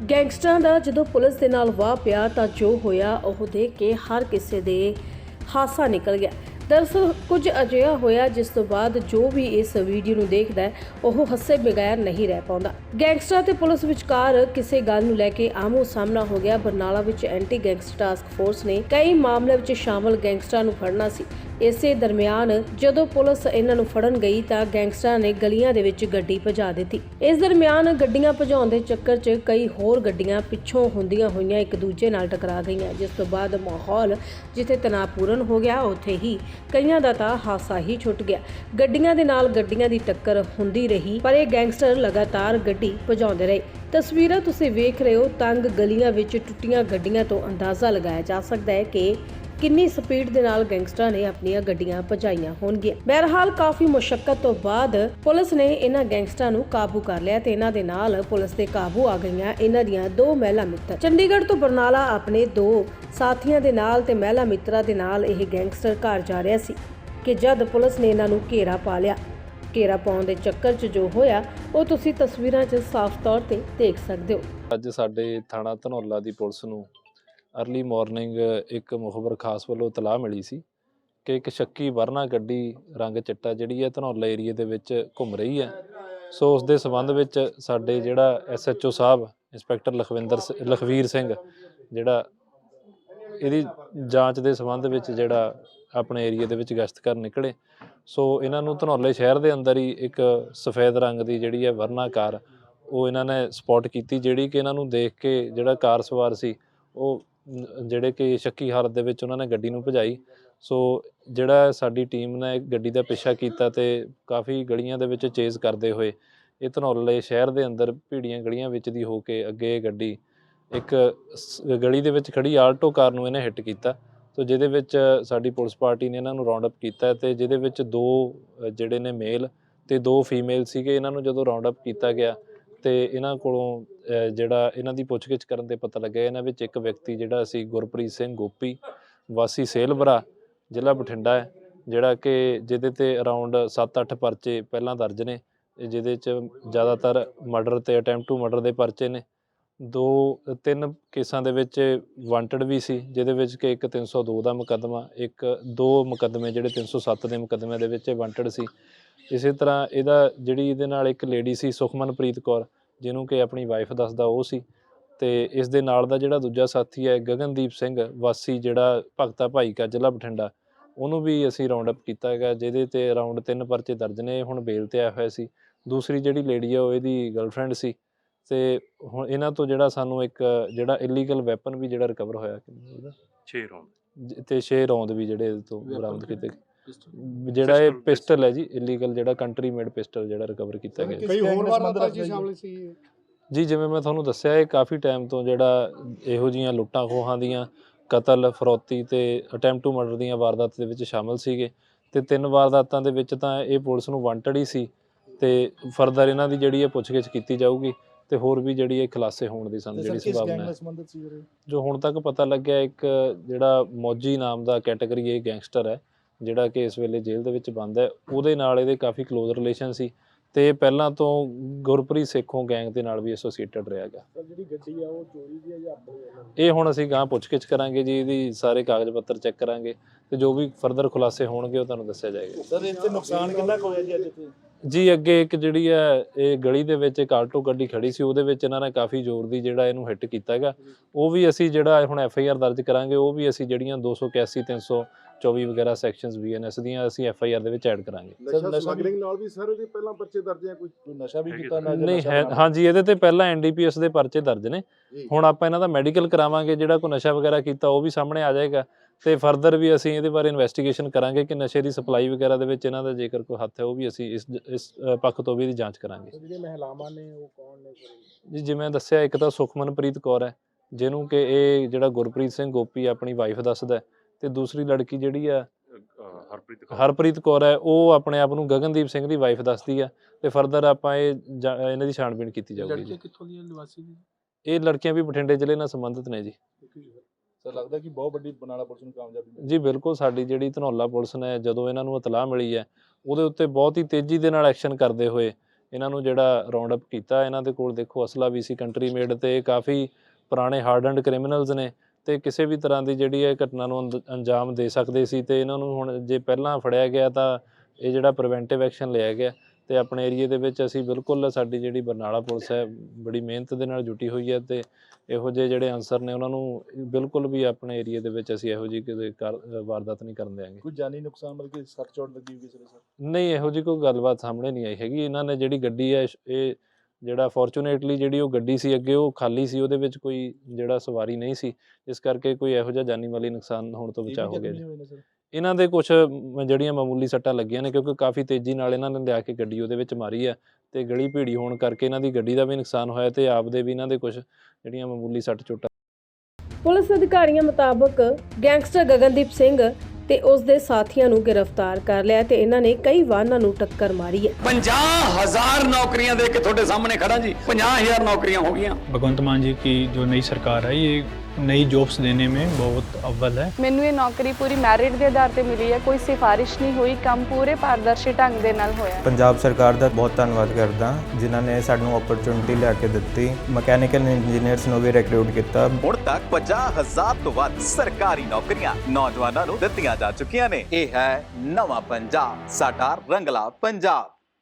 ਗੈਂਗਸਟਰਾਂ ਦਾ ਜਦੋਂ ਪੁਲਿਸ ਦੇ ਨਾਲ ਵਾਹ ਪਿਆ ਤਾਂ ਜੋ ਹੋਇਆ, ਉਹ ਦੇਖ ਕੇ ਹਰ ਕਿਸੇ ਦੇ ਹਾਸਾ ਨਿਕਲ ਗਿਆ। ਦਰਅਸਲ ਕੁਝ ਅਜਿਹਾ ਹੋਇਆ ਜਿਸ ਤੋਂ ਬਾਅਦ ਜੋ ਵੀ ਇਸ ਵੀਡੀਓ ਨੂੰ ਦੇਖਦਾ ਹੈ, ਉਹ ਹੱਸੇ ਬਗੈਰ ਨਹੀਂ ਰਹਿ ਪਾਉਂਦਾ। ਗੈਂਗਸਟਰ ਤੇ ਪੁਲਿਸ ਵਿਚਕਾਰ ਕਿਸੇ ਗੱਲ ਨੂੰ ਲੈ ਕੇ ਆਮੋ ਸਾਹਮਣਾ ਹੋ ਗਿਆ। ਬਰਨਾਲਾ ਵਿੱਚ ਐਂਟੀ ਗੈਂਗਸਟਰ ਟਾਸਕ ਫੋਰਸ ਨੇ ਕਈ ਮਾਮਲਿਆਂ ਵਿੱਚ ਸ਼ਾਮਲ ਗੈਂਗਸਟਰਾਂ ਨੂੰ ਫੜਨਾ ਸੀ। ਇਸੇ ਦਰਮਿਆਨ ਜਦੋਂ ਪੁਲਿਸ ਇਹਨਾਂ ਨੂੰ ਫੜਨ ਗਈ ਤਾਂ ਗੈਂਗਸਟਰਾਂ ਨੇ ਗਲੀਆਂ ਦੇ ਵਿੱਚ ਗੱਡੀ ਭਜਾ ਦਿੱਤੀ। ਇਸ ਦਰਮਿਆਨ ਗੱਡੀਆਂ ਭਜਾਉਣ ਦੇ ਚੱਕਰ 'ਚ ਕਈ ਹੋਰ ਗੱਡੀਆਂ ਪਿੱਛੋਂ ਹੁੰਦੀਆਂ ਹੋਈਆਂ ਇੱਕ ਦੂਜੇ ਨਾਲ ਟਕਰਾ ਗਈਆਂ। ਜਿਸ ਤੋਂ ਬਾਅਦ ਮਾਹੌਲ ਜਿੱਥੇ ਤਣਾਅਪੂਰਨ ਹੋ ਗਿਆ, ਉੱਥੇ ਹੀ ਕਈਆਂ ਦਾ ਤਾਂ ਹਾਸਾ ਹੀ ਛੁੱਟ ਗਿਆ। ਗੱਡੀਆਂ ਦੇ ਨਾਲ ਗੱਡੀਆਂ ਦੀ ਟੱਕਰ ਹੁੰਦੀ ਰਹੀ, ਪਰ ਇਹ ਗੈਂਗਸਟਰ ਲਗਾਤਾਰ ਗੱਡੀ ਭਜਾਉਂਦੇ ਰਹੇ। ਤਸਵੀਰਾਂ ਤੁਸੀਂ ਵੇਖ ਰਹੇ ਹੋ, ਤੰਗ ਗਲੀਆਂ ਵਿੱਚ ਟੁੱਟੀਆਂ ਗੱਡੀਆਂ ਤੋਂ ਅੰਦਾਜ਼ਾ ਲਗਾਇਆ ਜਾ ਸਕਦਾ ਹੈ ਕਿ ਕਿੰਨੀ ਸਪੀਡ ਦੇ ਨਾਲ ਗੈਂਗਸਟਰਾਂ ਨੇ ਆਪਣੀਆਂ ਗੱਡੀਆਂ ਭਜਾਈਆਂ ਹੋਣਗੀਆਂ। ਬਹਰਹਾਲ ਕਾਫੀ ਮੁਸ਼ਕਲ ਤੋਂ ਬਾਅਦ ਪੁਲਿਸ ਨੇ ਇਹਨਾਂ ਗੈਂਗਸਟਰਾਂ ਨੂੰ ਕਾਬੂ ਕਰ ਲਿਆ ਤੇ ਇਹਨਾਂ ਦੇ ਨਾਲ ਪੁਲਿਸ ਦੇ ਕਾਬੂ ਆ ਗਈਆਂ ਇਹਨਾਂ ਦੀਆਂ ਦੋ ਮਹਿਲਾ ਮਿੱਤਰ। ਚੰਡੀਗੜ੍ਹ ਤੋਂ ਬਰਨਾਲਾ ਆਪਣੇ ਦੋ ਸਾਥੀਆਂ ਦੇ ਨਾਲ ਤੇ ਮਹਿਲਾ ਮਿੱਤਰਾਂ ਦੇ ਨਾਲ ਇਹ ਗੈਂਗਸਟਰ ਘਰ ਜਾ ਰਿਹਾ ਸੀ ਕਿ ਜਦ ਪੁਲਿਸ ਨੇ ਇਹਨਾਂ ਨੂੰ ਘੇਰਾ ਪਾ ਲਿਆ। ਘੇਰਾ ਪਾਉਣ ਦੇ ਚੱਕਰ 'ਚ ਜੋ ਹੋਇਆ, ਉਹ ਤੁਸੀਂ ਤਸਵੀਰਾਂ 'ਚ ਸਾਫ਼ ਤੌਰ ਤੇ ਦੇਖ ਸਕਦੇ ਹੋ। ਅੱਜ ਸਾਡੇ ਥਾਣਾ ਧਨੌਲਾ ਦੀ ਪੁਲਿਸ ਨੂੰ ਅਰਲੀ ਮਾਰਨਿੰਗ ਇੱਕ ਮੁਖਬਰ ਖਾਸ ਵੱਲੋਂ ਤਲਾਹ ਮਿਲੀ ਸੀ ਕਿ ਇੱਕ ਸ਼ੱਕੀ ਵਰਨਾ ਗੱਡੀ ਰੰਗ ਚਿੱਟਾ ਜਿਹੜੀ ਹੈ ਧਨੌਲਾ ਏਰੀਏ ਦੇ ਵਿੱਚ ਘੁੰਮ ਰਹੀ ਹੈ। ਸੋ ਉਸ ਦੇ ਸਬੰਧ ਵਿੱਚ ਸਾਡੇ ਜਿਹੜਾ ਐਸਐਚਓ ਸਾਹਿਬ, ਇੰਸਪੈਕਟਰ ਲਖਵਿੰਦਰ ਸ- ਲਖਵੀਰ ਸਿੰਘ ਜਿਹੜਾ ਇਹਦੀ ਜਾਂਚ ਦੇ ਸਬੰਧ ਵਿੱਚ ਜਿਹੜਾ ਆਪਣੇ ਏਰੀਏ ਦੇ ਵਿੱਚ ਗਸ਼ਤ ਕਰਨ ਨਿਕਲੇ। ਸੋ ਇਹਨਾਂ ਨੂੰ ਧਨੌਲੇ ਸ਼ਹਿਰ ਦੇ ਅੰਦਰ ਹੀ ਇੱਕ ਸਫੈਦ ਰੰਗ ਦੀ ਜਿਹੜੀ ਹੈ ਵਰਨਾ ਕਾਰ ਉਹ ਇਹਨਾਂ ਨੇ ਸਪੌਟ ਕੀਤੀ, ਜਿਹੜੀ ਕਿ ਇਹਨਾਂ ਨੂੰ ਦੇਖ ਕੇ ਜਿਹੜਾ ਕਾਰ ਸਵਾਰ ਸੀ ਉਹ ਜਿਹੜੇ ਕਿ ਸ਼ੱਕੀ ਹਾਲਤ ਦੇ ਵਿੱਚ ਉਹਨਾਂ ਨੇ ਗੱਡੀ ਨੂੰ ਭਜਾਈ। ਸੋ ਜਿਹੜਾ ਸਾਡੀ ਟੀਮ ਨੇ ਗੱਡੀ ਦਾ ਪਿੱਛਾ ਕੀਤਾ ਤੇ ਕਾਫੀ ਗਲੀਆਂ ਦੇ ਵਿੱਚ ਚੇਜ਼ ਕਰਦੇ ਹੋਏ ਇਹ ਧਨੌਲੇ ਸ਼ਹਿਰ ਦੇ ਅੰਦਰ ਭੀੜੀਆਂ ਗਲੀਆਂ ਵਿੱਚ ਦੀ ਹੋ ਕੇ ਅੱਗੇ ਗੱਡੀ ਇੱਕ ਗਲੀ ਦੇ ਵਿੱਚ ਖੜੀ ਆਲਟੋ ਕਾਰ ਨੂੰ ਇਹਨੇ ਹਿੱਟ ਕੀਤਾ। ਸੋ ਜਿਹਦੇ ਵਿੱਚ ਸਾਡੀ ਪੁਲਿਸ ਪਾਰਟੀ ਨੇ ਇਹਨਾਂ ਨੂੰ ਰਾਉਂਡ ਅਪ ਕੀਤਾ ਤੇ ਜਿਹਦੇ ਵਿੱਚ ਦੋ ਜਿਹੜੇ ਨੇ ਮੇਲ ਤੇ ਦੋ ਫੀਮੇਲ ਸੀਗੇ। ਇਹਨਾਂ ਨੂੰ ਜਦੋਂ ਰਾਉਂਡ ਅਪ ਕੀਤਾ ਗਿਆ ਤੇ ਇਹਨਾਂ ਕੋਲੋਂ ਜਿਹੜਾ ਇਹਨਾਂ ਦੀ ਪੁੱਛਗਿੱਛ ਕਰਨ ਤੇ ਪਤਾ ਲੱਗਿਆ ਇਹਨਾਂ ਵਿੱਚ ਇੱਕ ਵਿਅਕਤੀ ਜਿਹੜਾ ਸੀ ਗੁਰਪ੍ਰੀਤ ਸਿੰਘ ਗੋਪੀ, ਵਾਸੀ ਸੇਲਬਰਾ, ਜ਼ਿਲ੍ਹਾ ਬਠਿੰਡਾ ਹੈ, ਜਿਹੜਾ ਕਿ ਜਿਹਦੇ ਤੇ ਅਰਾਊਂਡ 7-8 ਪਰਚੇ ਪਹਿਲਾਂ ਦਰਜ ਨੇ, ਜਿਹਦੇ ਚ ਜ਼ਿਆਦਾਤਰ ਮਰਡਰ ਤੇ ਅਟੈਂਪਟ ਟੂ ਮਰਡਰ ਦੇ ਪਰਚੇ ਨੇ। ਦੋ, ਤਿੰਨ ਕੇਸਾਂ ਦੇ ਵਿੱਚ ਵਾਂਟਡ ਵੀ ਸੀ, ਜਿਹਦੇ ਵਿੱਚ ਕਿ ਇੱਕ 302 ਦਾ ਮੁਕੱਦਮਾ, ਇੱਕ ਦੋ ਮੁਕੱਦਮੇ ਜਿਹੜੇ 307 ਦੇ ਮੁਕੱਦਮਿਆਂ ਦੇ ਵਿੱਚ ਵਾਂਟਡ ਸੀ। ਇਸੇ ਤਰ੍ਹਾਂ ਇਹਦਾ ਜਿਹੜੀ ਇਹਦੇ ਨਾਲ ਇੱਕ ਲੇਡੀ ਸੀ ਸੁਖਮਨਪ੍ਰੀਤ ਕੌਰ, ਜਿਹਨੂੰ ਕਿ ਆਪਣੀ ਵਾਈਫ ਦੱਸਦਾ ਉਹ ਸੀ। ਤੇ ਇਸ ਦੇ ਨਾਲ ਦਾ ਜਿਹੜਾ ਦੂਜਾ ਸਾਥੀ ਹੈ ਗਗਨਦੀਪ ਸਿੰਘ, ਵਾਸੀ ਜਿਹੜਾ ਭਗਤਾ ਭਾਈ ਕਾ ਜ਼ਿਲ੍ਹਾ ਬਠਿੰਡਾ, ਉਹਨੂੰ ਵੀ ਅਸੀਂ ਰਾਉਂਡ ਅਪ ਕੀਤਾ ਹੈਗਾ, ਜਿਹਦੇ ਤੇ ਅਰਾਊਂਡ ਤਿੰਨ ਪਰਚੇ ਦਰਜ ਨੇ ਹੁਣ ਬੇਲ ਤੇ ਆਇਆ ਹੋਇਆ ਸੀ। ਦੂਸਰੀ ਜਿਹੜੀ ਲੇਡੀ ਆ ਉਹ ਇਹਦੀ ਗਰਲਫ੍ਰੈਂਡ ਸੀ। ਤੇ ਹੁਣ ਇਹਨਾਂ ਤੋਂ ਜਿਹੜਾ ਸਾਨੂੰ ਇੱਕ ਜਿਹੜਾ ਇਲੀਗਲ ਵੈਪਨ ਵੀ ਜਿਹੜਾ ਰਿਕਵਰ ਹੋਇਆ ਕਿੰਨਾ ਉਹਦਾ? 6 ਰੌਂਦ ਜ- ਤੇ 6 ਰੌਂਦ ਵੀ ਜਿਹੜੇ ਇਹਦੇ ਤੋਂ ਬਰਾਮਦ ਕੀਤੇ। ਜਿਹੜਾ ਇਹ ਪਿਸਟਲ ਹੈ ਜੀ ਇਲੀਗਲ ਜਿਹੜਾ ਕੰਟਰੀ ਮੇਡ ਪਿਸਟਲ ਜਿਹੜਾ ਰਿਕਵਰ ਕੀਤਾ ਗਿਆ। ਕਈ ਹੋਰ ਵਾਰਦਾਤਾਂ ਚ ਸ਼ਾਮਲ ਸੀ ਜੀ? ਜਿਵੇਂ ਮੈਂ ਤੁਹਾਨੂੰ ਦੱਸਿਆ ਇਹ ਕਾਫੀ ਟਾਈਮ ਤੋਂ ਜਿਹੜਾ ਇਹੋ ਜੀਆਂ ਲੁੱਟਾਂ ਖੋਹਾਂ ਦੀਆਂ ਕਤਲ ਫਰੌਤੀ ਤੇ ਅਟੈਂਪਟ ਟੂ ਮਰਡਰ ਦੀਆਂ ਵਾਰਦਾਤਾਂ ਦੇ ਵਿੱਚ ਸ਼ਾਮਲ ਸੀਗੇ। ਤੇ ਤਿੰਨ ਵਾਰਦਾਤਾਂ ਦੇ ਵਿੱਚ ਤਾਂ ਇਹ ਪੁਲਿਸ ਨੂੰ ਵਾਂਟਡ ਹੀ ਸੀ ਤੇ ਫਰਦਰ ਇਹਨਾਂ ਦੀ ਜਿਹੜੀ ਇਹ ਪੁੱਛਗਿੱਛ ਕੀਤੀ ਜਾਊਗੀ ਤੇ ਹੋਰ ਵੀ ਜਿਹੜੀ ਇਹ ਖੁਲਾਸੇ ਹੋਣ ਦੀ ਸਾਨੂੰ ਜਿਹੜੀ ਸੰਭਾਵਨਾ ਹੈ। ਸੰਬੰਧਿਤ ਸੀ ਵੀਰੇ ਜੋ ਹੁਣ ਤੱਕ ਪਤਾ ਲੱਗਿਆ ਇੱਕ ਜਿਹੜਾ ਮੌਜੀ ਨਾਮ ਦਾ ਕੈਟਾਗਰੀ ਇਹ ਗੈਂਗਸਟਰ ਹੈ ਜਿਹੜਾ ਕਿ ਇਸ ਵੇਲੇ ਜੇਲ੍ਹ ਦੇ ਵਿੱਚ ਬੰਦ ਹੈ ਉਹਦੇ ਨਾਲ ਇਹਦੇ ਕਾਫੀ ক্লোਜ਼ ਰਿਲੇਸ਼ਨ ਸੀ ਤੇ ਇਹ ਪਹਿਲਾਂ ਤੋਂ ਗੁਰਪ੍ਰੀਤ ਸੇਖੋਂ ਗੈਂਗ ਦੇ ਨਾਲ ਵੀ ਐਸੋਸੀਏਟਡ ਰਿਹਾ ਗਾ ਸਰ ਜਿਹੜੀ ਗੱਡੀ ਆ ਉਹ ਚੋਰੀ ਦੀ ਹੈ ਜਾਂ ਆਪਣੀ ਇਹ ਹੁਣ ਅਸੀਂ ਗਾਂ ਪੁੱਛਗਿੱਛ ਕਰਾਂਗੇ ਜੀ ਇਹਦੀ ਸਾਰੇ ਕਾਗਜ਼ ਪੱਤਰ ਚੈੱਕ ਕਰਾਂਗੇ ਤੇ ਜੋ ਵੀ ਫਰਦਰ ਖੁਲਾਸੇ ਹੋਣਗੇ ਉਹ ਤੁਹਾਨੂੰ ਦੱਸਿਆ ਜਾਏਗਾ। ਸਰ ਇਸ ਤੇ ਨੁਕਸਾਨ ਕਿੰਨਾ ਹੋਇਆ ਜੀ ਅੱਜ ਤੇ ਜੀ ਅੱਗੇ ਇੱਕ ਜਿਹੜੀ ਹੈ ਇਹ ਗਲੀ ਦੇ ਵਿੱਚ ਇੱਕ ਆਲਟੋ ਗੱਡੀ ਖੜੀ ਸੀ ਉਹਦੇ ਵਿੱਚ ਇਹਨਾਂ ਨੇ ਕਾਫੀ ਜ਼ੋਰ ਦੀ ਜਿਹੜਾ ਇਹਨੂੰ ਹਿੱਟ ਕੀਤਾ ਹੈਗਾ। ਉਹ ਵੀ ਅਸੀਂ ਜਿਹੜਾ ਹੁਣ ਐਫ ਆਈ ਆਰ ਦਰਜ ਕਰਾਂਗੇ ਉਹ ਵੀ ਅਸੀਂ ਜਿਹੜੀਆਂ 281 324 ਵਗੈਰਾ ਸੈਕਸ਼ਨਸ ਬੀਐਨਐਸ ਦੀਆਂ ਅਸੀਂ ਐਫ ਆਈ ਆਰ ਦੇ ਵਿੱਚ ਐਡ ਕਰਾਂਗੇ। ਨਸ਼ਾ ਨਸ਼ਾ ਸਮਗਲਿੰਗ ਨਾਲ ਵੀ ਸਰ ਇਹਦੇ ਪਹਿਲਾਂ ਪਰਚੇ ਦਰਜ ਹੈ ਕੋਈ? ਕੋਈ ਨਸ਼ਾ ਵੀ ਹੈਗੇ ਕੀਤਾ ਨਾ ਨਹੀਂ ਹੈ ਹਾਂਜੀ ਇਹਦੇ ਤੇ ਪਹਿਲਾਂ ਐਨਡੀਪੀਐਸ ਦੇ ਪਰਚੇ ਦਰਜ ਨੇ। ਹੁਣ ਆਪਾਂ ਇਹਨਾਂ ਦਾ ਮੈਡੀਕਲ ਕਰਾਵਾਂਗੇ ਜਿਹੜਾ ਕੋਈ ਨਸ਼ਾ ਵਗੈਰਾ ਕੀਤਾ ਉਹ ਵੀ ਸਾਹਮਣੇ ਆ ਜਾਏਗਾ। ਤੇ ਫਰਦਰ ਵੀ ਅਸੀਂ ਇਹਦੇ ਬਾਰੇ ਇਨਵੈਸਟੀਗੇਸ਼ਨ ਕਰਾਂਗੇ ਕਿ ਨਸ਼ੇ ਦੀ ਸਪਲਾਈ ਵਗੈਰਾ ਦੇ ਵਿੱਚ ਇਹਨਾਂ ਦਾ ਜੇਕਰ ਕੋਈ ਹੱਥ ਹੈ ਉਹ ਵੀ ਅਸੀਂ ਇਸ ਇਸ ਪੱਖ ਤੋਂ ਵੀ ਇਹਦੀ ਜਾਂਚ ਕਰਾਂਗੇ। ਜਿਹੜੇ ਮਹਿਲਾਵਾਂ ਨੇ ਉਹ ਕੌਣ ਨੇ ਜੀ ਜਿਵੇਂ ਦੱਸਿਆ ਇੱਕ ਤਾਂ ਸੁਖਮਨਪ੍ਰੀਤ ਕੌਰ ਹੈ ਜਿਹਨੂੰ ਕਿ ਇਹ ਜਿਹੜਾ ਗੁਰਪ੍ਰੀਤ ਸਿੰਘ ਗੋਪੀ ਆਪਣੀ ਵਾਈਫ ਦੱਸਦਾ ਤੇ ਦੂਸਰੀ ਲੜਕੀ ਜਿਹੜੀ ਆ ਹਰਪ੍ਰੀਤ ਕੌਰ। ਹਰਪ੍ਰੀਤ ਕੌਰ ਹੈ ਉਹ ਆਪਣੇ ਆਪ ਨੂੰ ਗਗਨਦੀਪ ਸਿੰਘ ਦੀ ਵਾਈਫ ਦੱਸਦੀ ਹੈ ਤੇ ਫਰਦਰ ਆਪਾਂ ਇਹ ਇਹਨਾਂ ਦੀ ਛਾਣਬੀਣ ਕੀਤੀ ਜਾਊਗੀ ਜੀ। ਕਿੱਥੋਂ ਦੀਆਂ ਨਿਵਾਸੀ ਨੇ ਇਹ ਲੜਕੀਆਂ ਵੀ ਬਠਿੰਡੇ ਜ਼ਿਲ੍ਹੇ ਨਾਲ ਸੰਬੰਧਿਤ ਨੇ ਜੀ ਸਰ ਲੱਗਦਾ ਕਿ ਬਹੁਤ ਵੱਡੀ ਬਨਾਲਾ ਪੁਲਿਸ ਨੂੰ ਕਾਮਯਾਬੀ ਮਿਲੀ। ਜੀ, ਬਿਲਕੁਲ ਸਾਡੀ ਜਿਹੜੀ ਧਨੌਲਾ ਪੁਲਿਸ ਨੇ ਜਦੋਂ ਇਹਨਾਂ ਨੂੰ ਇਤਲਾਹ ਮਿਲੀ ਹੈ, ਉਹਦੇ ਉੱਤੇ ਬਹੁਤ ਹੀ ਤੇਜ਼ੀ ਦੇ ਨਾਲ ਐਕਸ਼ਨ ਕਰਦੇ ਹੋਏ ਇਹਨਾਂ ਨੂੰ ਜਿਹੜਾ ਰਾਉਂਡ ਅਪ ਕੀਤਾ। ਇਹਨਾਂ ਦੇ ਕੋਲ ਦੇਖੋ, ਅਸਲਾ ਵੀ ਸੀ ਕੰਟਰੀ ਮੇਡ ਤੇ ਕਾਫੀ ਪੁਰਾਣੇ ਹਾਰਡਨਡ ਕ੍ਰਿਮੀਨਲਸ ਨੇ ਤੇ ਕਿਸੇ ਵੀ ਤਰ੍ਹਾਂ ਦੀ ਜਿਹੜੀ ਹੈ ਘਟਨਾ ਨੂੰ ਅੰਦ- ਅੰਜਾਮ ਦੇ ਸਕਦੇ ਸੀ ਤੇ ਇਹਨਾਂ ਨੂੰ ਹੁਣ ਜੇ ਪਹਿਲਾਂ ਫੜਿਆ ਗਿਆ ਤਾਂ ਇਹ ਜਿਹੜਾ ਪ੍ਰੀਵੈਂਟਿਵ ਐਕਸ਼ਨ ਲਿਆ ਗਿਆ। ਤੇ ਆਪਣੇ ਏਰੀਏ ਦੇ ਵਿੱਚ ਅਸੀਂ ਬਿਲਕੁਲ ਸਾਡੀ ਜਿਹੜੀ ਬਰਨਾਲਾ ਪੁਲਿਸ ਹੈ ਬੜੀ ਮਿਹਨਤ ਦੇ ਨਾਲ ਜੁਟੀ ਹੋਈ ਹੈ ਤੇ ਇਹੋ ਜਿਹੇ ਜਿਹੜੇ ਅਨਸਰ ਨੇ ਉਹਨਾਂ ਨੂੰ ਬਿਲਕੁਲ ਵੀ ਆਪਣੇ ਏਰੀਏ ਦੇ ਵਿੱਚ ਅਸੀਂ ਇਹੋ ਜਿਹੀ ਕਰ- ਵਾਰਦਾਤ ਨਹੀਂ ਕਰਨ ਦੇਵਾਂਗੇ ਕੋਈ ਜਾਨੀ ਨੁਕਸਾਨ ਮਤਲਬ ਕਿ ਸੱਟ ਚੋਟ ਲੱਗੀ ਹੋਈ ਕਿਸੇ ਦੇ ਸਰ? ਨਹੀਂ ਇਹੋ ਜਿਹੀ ਕੋਈ ਗੱਲਬਾਤ ਸਾਹਮਣੇ ਨਹੀਂ ਆਈ ਹੈਗੀ। ਇਹਨਾਂ ਨੇ ਜਿਹੜੀ ਗੱਡੀ ਹੈ ਇਹ ਜਿਹੜਾ ਫੋਰਚੂਨੇਟਲੀ ਜਿਹੜੀ ਉਹ ਗੱਡੀ ਸੀ ਅੱਗੇ ਉਹ ਖਾਲੀ ਸੀ ਉਹਦੇ ਵਿੱਚ ਕੋਈ ਜਿਹੜਾ ਸਵਾਰੀ ਨਹੀਂ ਸੀ। ਇਸ ਕਰਕੇ ਕੋਈ ਇਹੋ ਜਿਹਾ ਜਾਨੀ ਮਾਲੀ ਨੁਕਸਾਨ ਹੋਣ ਤੋਂ ਬਚਾ ਹੋ ਗਿਆ ਇਹਨਾਂ ਦੇ ਕੁਝ ਜਿਹੜੀਆਂ ਮਾਮੂਲੀ ਸੱਟਾਂ ਲੱਗੀਆਂ ਨੇ ਕਿਉਂਕਿ ਕਾਫੀ ਤੇਜ਼ੀ ਨਾਲ ਇਹਨਾਂ ਨੇ ਲਿਆ ਕੇ ਗੱਡੀ ਉਹਦੇ ਵਿੱਚ ਮਾਰੀ ਹੈ ਤੇ ਗਲੀ ਭੀੜੀ ਹੋਣ ਕਰਕੇ ਇਹਨਾਂ ਦੀ ਗੱਡੀ ਦਾ ਵੀ ਨੁਕਸਾਨ ਹੋਇਆ ਤੇ ਆਪ ਦੇ ਵੀ ਇਹਨਾਂ ਦੇ ਕੁਝ ਜਿਹੜੀਆਂ ਮਾਮੂਲੀ ਸੱਟ ਚੋਟਾਂ ਪੁਲਿਸ ਅਧਿਕਾਰੀਆਂ ਮੁਤਾਬਕ ਗੈਂਗਸਟਰ ਗਗਨਦੀਪ ਸਿੰਘ ਤੇ ਉਸ ਦੇ ਸਾਥੀਆਂ ਨੂੰ ਗ੍ਰਿਫਤਾਰ ਕਰ ਲਿਆ ਤੇ ਇਹਨਾਂ ਨੇ ਕਈ ਵਾਹਨਾਂ ਨੂੰ ਟੱਕਰ ਮਾਰੀ ਹੈ। 50000 ਨੌਕਰੀਆਂ ਦੇ ਕੇ ਤੁਹਾਡੇ ਸਾਹਮਣੇ ਖੜਾ ਜੀ 50000 ਨੌਕਰੀਆਂ ਹੋ ਗਈਆਂ। ਭਗਵੰਤ ਮਾਨ ਜੀ ਕੀ ਜੋ ਨਈ ਸਰਕਾਰ ਹੈ ਇਹ नई जॉब्स देने में बहुत अव्वल है ਮੈਨੂੰ ਇਹ ਨੌਕਰੀ ਪੂਰੀ ਮੈਰਿਟ ਦੇ ਆਧਾਰ ਤੇ ਮਿਲੀ ਹੈ ਕੋਈ ਸਿਫਾਰਿਸ਼ ਨਹੀਂ ਹੋਈ ਕੰਮ ਪੂਰੇ ਪਾਰਦਰਸ਼ੀ ਢੰਗ ਦੇ ਨਾਲ ਹੋਇਆ ਪੰਜਾਬ ਸਰਕਾਰ ਦਾ ਬਹੁਤ ਧੰਨਵਾਦ ਕਰਦਾ ਜਿਨ੍ਹਾਂ ਨੇ ਸਾਨੂੰ ਓਪਰਚੁਨਿਟੀ ਲਿਆ ਕੇ ਦਿੱਤੀ ਮਕੈਨੀਕਲ ਇੰਜੀਨੀਅਰਸ ਨੂੰ ਵੀ ਰਿਕਰੂਟ ਕੀਤਾ ਹੁਣ ਤੱਕ 50000 ਤੋਂ ਵੱਧ ਸਰਕਾਰੀ ਨੌਕਰੀਆਂ ਨੌਜਵਾਨਾਂ ਨੂੰ ਦਿੱਤੀਆਂ ਜਾ ਚੁੱਕੀਆਂ ਨੇ ਇਹ ਹੈ ਨਵਾਂ ਪੰਜਾਬ ਸਾਡਾ ਰੰਗਲਾ ਪੰਜਾਬ